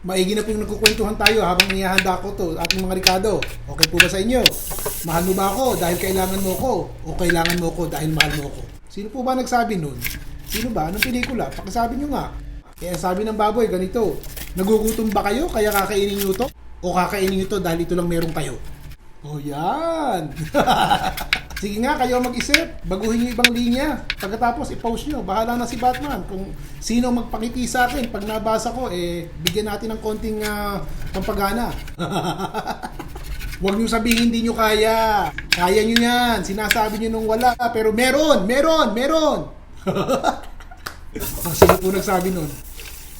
Maigi na po yung nagkukwentuhan tayo habang inihahanda ko to ating mga Ricardo. Okay po ba sa inyo? Mahal mo ba ako dahil kailangan mo ko? O kailangan mo ko dahil mahal mo ko? Sino po ba nagsabi nun? Sino ba? Anong pelikula? Pakisabi nyo nga. Kaya sabi ng baboy, ganito. Nagugutom ba kayo kaya kakainin nyo to? O kakainin nyo to dahil ito lang meron kayo? O yan! Sige nga, kayo mag-isip. Baguhin nyo ibang linya. Pagkatapos, i-post nyo. Bahala na si Batman. Kung sino magpakiti sa akin, pag nabasa ko, eh, bigyan natin ng konting ah, pampagana. Huwag nyo sabihin hindi nyo kaya. Kaya nyo yan. Sinasabi nyo nung wala. Pero meron, meron, meron. oh, sino po nagsabi nun?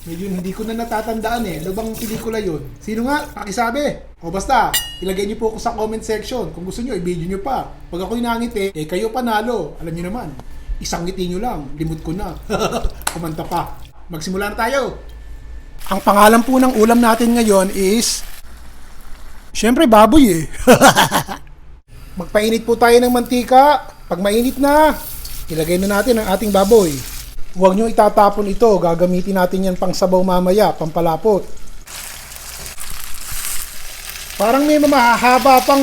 Medyo hindi ko na natatandaan eh. Ano bang pelikula yun? Sino nga? Pakisabi. O basta, ilagay niyo po ako sa comment section. Kung gusto niyo, i-video niyo pa. Pag ako'y nangiti, eh kayo panalo. Alam niyo naman, isang ngiti niyo lang, limot ko na. Kumanta pa. Magsimula na tayo. Ang pangalan po ng ulam natin ngayon is... Siyempre, baboy eh. Magpainit po tayo ng mantika. Pag mainit na, ilagay na natin ang ating baboy. Huwag nyo itatapon ito. Gagamitin natin yan pang sabaw mamaya, pampalapot. Parang may mamahaba pang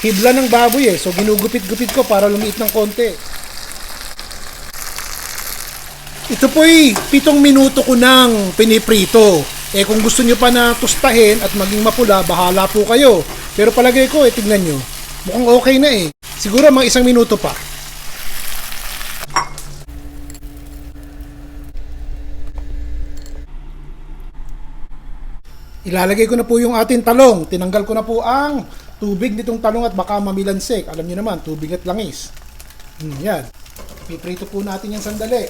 hibla ng baboy eh. So ginugupit-gupit ko para lumiit ng konti. Ito po'y pitong minuto ko nang piniprito. Eh kung gusto nyo pa na tustahin at maging mapula, bahala po kayo. Pero palagay ko, eh tignan nyo. Mukhang okay na eh. Siguro mga isang minuto pa. Ilalagay ko na po yung ating talong. Tinanggal ko na po ang tubig nitong talong at baka mamilansik. Alam niyo naman, tubig at langis. Hmm, yan. Piprito po natin yan sandali.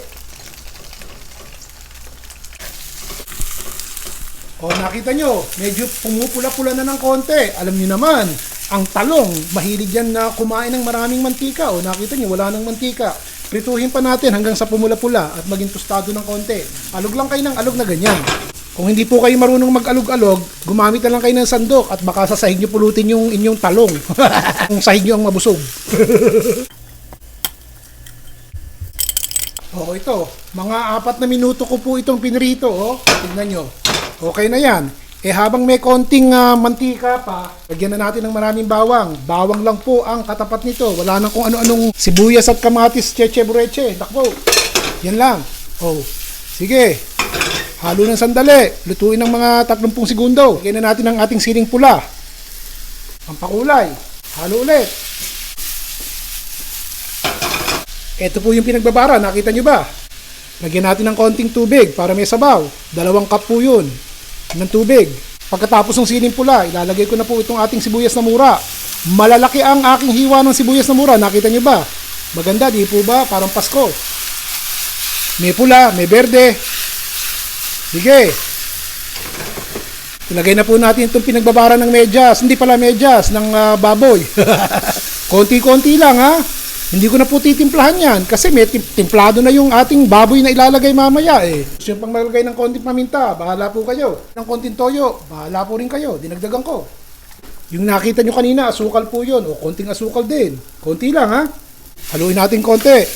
O nakita nyo, medyo pumupula-pula na ng konti. Alam niyo naman, ang talong, mahilig yan na kumain ng maraming mantika. O nakita nyo, wala ng mantika. Prituhin pa natin hanggang sa pumula-pula at maging tostado ng konti. Alog lang kayo ng alog na ganyan. Kung hindi po kayo marunong mag-alog-alog, gumamit na lang kayo ng sandok at baka sa nyo pulutin yung inyong talong. Kung sahig nyo ang mabusog. Oo, ito. Mga apat na minuto ko po itong pinrito. Oh. Tignan nyo. Okay na yan. Eh habang may konting ah, mantika pa, lagyan na natin ng maraming bawang. Bawang lang po ang katapat nito. Wala nang kung ano-anong sibuyas at kamatis, cheche bureche. Takbo. Yan lang. Oh. Sige. Halo ng sandali. Lutuin ng mga 30 segundo. Lagyan na natin ang ating siling pula. Ang pakulay. Halo ulit. Ito po yung pinagbabara. Nakita nyo ba? Lagyan natin ng konting tubig para may sabaw. Dalawang cup po yun ng tubig. Pagkatapos ng siling pula, ilalagay ko na po itong ating sibuyas na mura. Malalaki ang aking hiwa ng sibuyas na mura. Nakita nyo ba? Maganda, di po ba? Parang Pasko. May pula, may berde. Sige. Ilagay na po natin itong pinagbabara ng medyas. Hindi pala medyas, ng ah, baboy. Konti-konti lang ha. Hindi ko na po titimplahan yan kasi may tim- timplado na yung ating baboy na ilalagay mamaya eh. Gusto nyo pang maglagay ng konting paminta, bahala po kayo. Ng konting toyo, bahala po rin kayo. Dinagdagan ko. Yung nakita nyo kanina, asukal po yun. O konting asukal din. Konti lang ha. Haluin natin konti.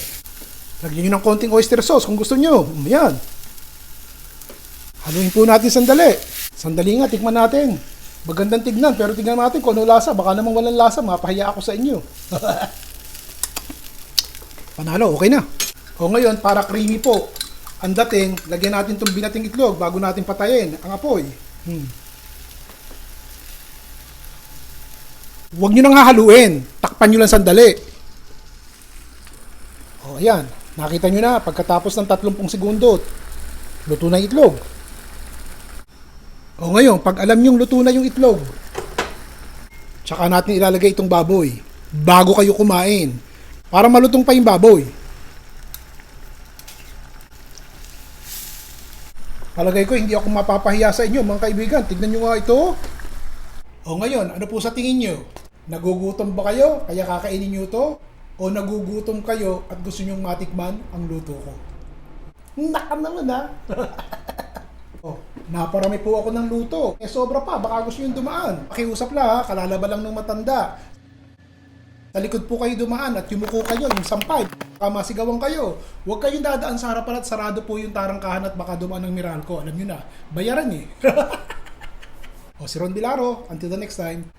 Lagyan nyo ng konting oyster sauce kung gusto nyo. Yan. Haluin po natin sandali. Sandali nga, tikman natin. Magandang tignan, pero tignan natin kung ano lasa. Baka namang walang lasa, mapahiya ako sa inyo. Panalo, okay na. O ngayon, para creamy po. Ang dating, lagyan natin itong binating itlog bago natin patayin ang apoy. Hmm. Huwag nyo nang hahaluin. Takpan nyo lang sandali. O, ayan. Nakita nyo na, pagkatapos ng 30 segundo, luto na itlog. O ngayon, pag alam nyong luto na yung itlog, tsaka natin ilalagay itong baboy bago kayo kumain para malutong pa yung baboy. Palagay ko, hindi ako mapapahiya sa inyo, mga kaibigan. Tignan nyo nga ito. O ngayon, ano po sa tingin nyo? Nagugutom ba kayo, kaya kakainin nyo ito? O nagugutom kayo at gusto nyong matikman ang luto ko? Naka naman ha! Oh, naparami po ako ng luto. Eh sobra pa, baka gusto nyo dumaan. Pakiusap lang ha, kalalaba lang ng matanda. Sa likod po kayo dumaan at yumuko kayo, yung sampay. Baka masigawan kayo. Huwag kayong dadaan sa harapan at sarado po yung tarangkahan at baka dumaan ng Meralco. Alam nyo na, bayaran eh. O si Ron Bilaro, until the next time,